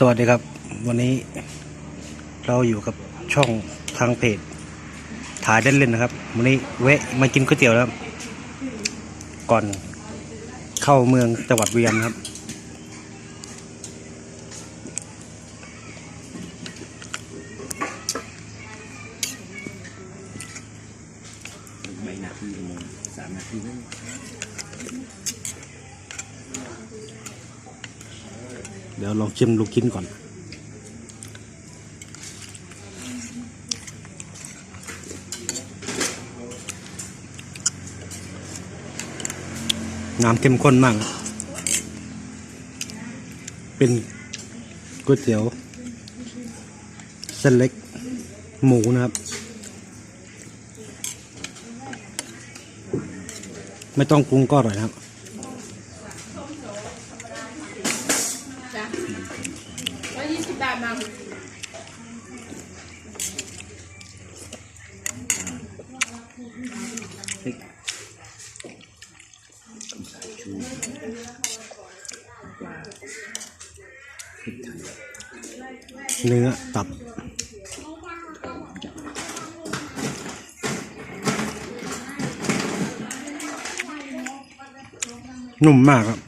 สวัสดีครับ วันนี้เราอยู่กับช่องทางเพจถ่ายเล่นๆนะครับ วันนี้แวะมากินก๋วยเตี๋ยวนะครับก่อนเข้าเมืองจังหวัดบุรีย์ครับไม่นาทีสามนาทีนั่น เดี๋ยวลองชิมลูกชิ้นก่อน น้ำเข้มข้นมาก เป็นก๋วยเตี๋ยว เส้นเล็กหมูนะครับ ไม่ต้องปรุงก็อร่อยนะครับ ร้อยยี่สิบบามังพริกสายชูปลาพริกไทยเนื้อตับนุ่มมากครับ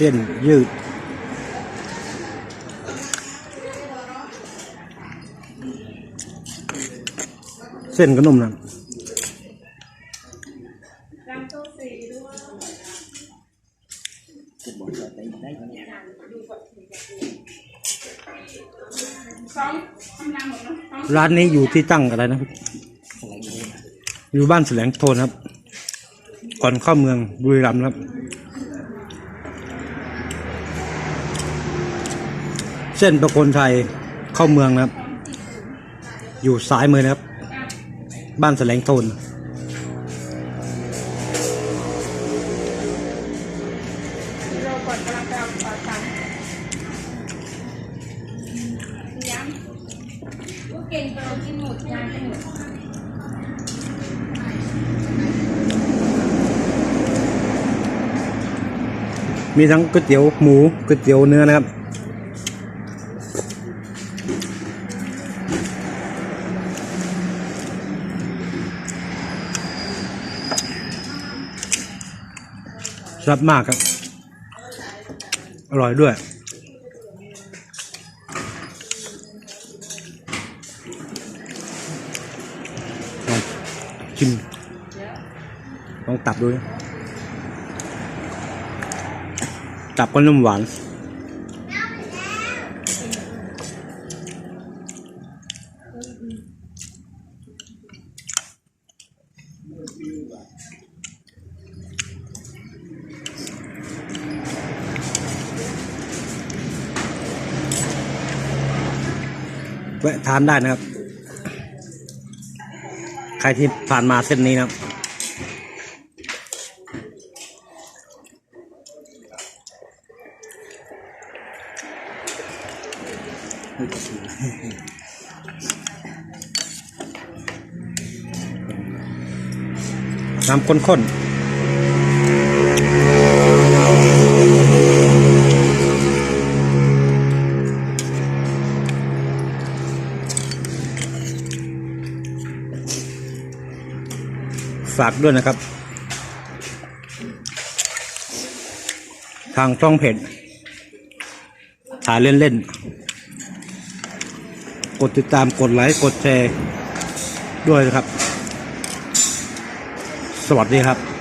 เส้นยืด เส้นก็นุ่มนะร้านนี้อยู่ที่ตั้งอะไรนะอะไรก็ได้นะ อยู่บ้านแสลงโทนครับ ก่อนเข้าเมืองบุรีรัมย์ครับ เส้นประโคนชัยเข้าเมืองนะครับ อยู่ซ้ายมือนะครับ บ้านแสลงโทนเก่งเรากินหมดยายกินหมดมีทั้งก๋วยเตี๋ยวหมูก๋วยเตี๋ยวเนื้อนะครับ ซับมากครับ อร่อยด้วย ลองชิม ลองตับดู ตับก็นุ่มหวาน แวะทานได้นะครับ ใครที่ผ่านมาเส้นนี้นะครับน้ำข้นๆ ฝากด้วยนะครับ ทางช่องเพจถ่ายเล่นๆ กดติดตามกดไลค์ กดแชร์ด้วยนะครับ สวัสดีครับ